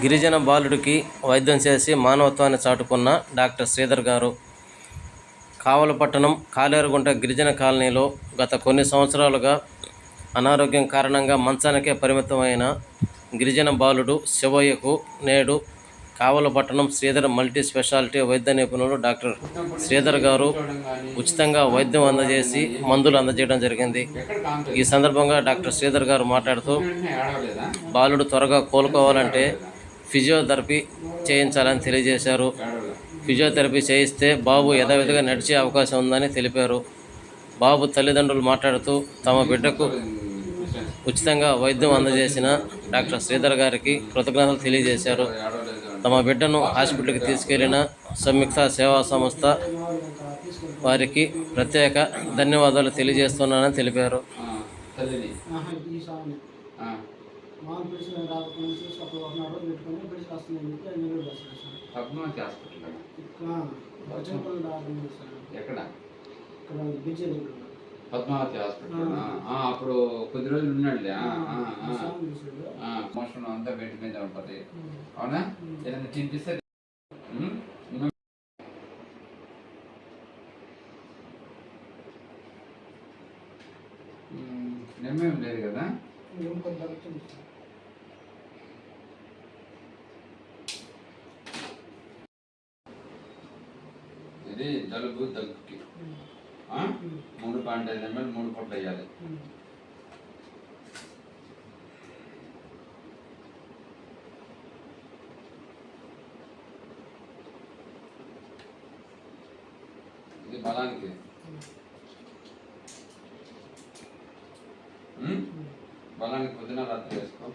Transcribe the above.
గిరిజన బాలుడికి వైద్యం చేసి మానవత్వాన్ని చాటుకున్న డాక్టర్ శ్రీధర్ గారు. కావలపట్టణం కాలేరుగుంట గిరిజన కాలనీలో గత కొన్ని సంవత్సరాలుగా అనారోగ్యం కారణంగా మంచానికే పరిమితమైన గిరిజన బాలుడు శివయ్యకు నేడు కావలపట్టణం శ్రీధర్ మల్టీ స్పెషాలిటీ వైద్య నిపుణులు డాక్టర్ శ్రీధర్ గారు ఉచితంగా వైద్యం అందజేసి మందులు అందజేయడం జరిగింది. ఈ సందర్భంగా డాక్టర్ శ్రీధర్ గారు మాట్లాడుతూ బాలుడు త్వరగా కోలుకోవాలంటే ఫిజియోథెరపీ చేయించాలని తెలియజేశారు. ఫిజియోథెరపీ చేయిస్తే బాబు యథావిధిగా నడిచే అవకాశం ఉందని తెలిపారు. బాబు తల్లిదండ్రులు మాట్లాడుతూ తమ బిడ్డకు ఉచితంగా వైద్యం అందజేసిన డాక్టర్ శ్రీధర్ గారికి కృతజ్ఞతలు తెలియజేశారు. తమ బిడ్డను హాస్పిటల్కి తీసుకెళ్ళిన సంయుక్త సేవా సంస్థ వారికి ప్రత్యేక ధన్యవాదాలు తెలియజేస్తున్నానని తెలిపారు. మామూలు పిలిచి నేను రాకపోతే అప్పుడు ఒక నాలుగు పెట్టుకొని పిలిచి వస్తుందని చెప్పి అన్ని రోజులు వస్తాను సార్ పద్మావతి హాస్పిటల్ రాకుండా సార్. ఎక్కడ? ఇక్కడ దగ్గర. పద్మావతి హాస్పిటల్ అప్పుడు కొద్ది రోజులు ఉన్నాడులే. మోషన్ అంతా బెడ్ మీద ఉంటుంది. అవునా? ఏదైనా తినిపిస్తే నెమ్మేం లేదు కదా? ఇది జలుబు దగ్గుకి? మూడు పాయింట్ ఐదు ఎంఎల్ మూడు పూటలు వేయాలి. ఇది బలానికి? బలానికి పొద్దున రాత్రి వేసుకో.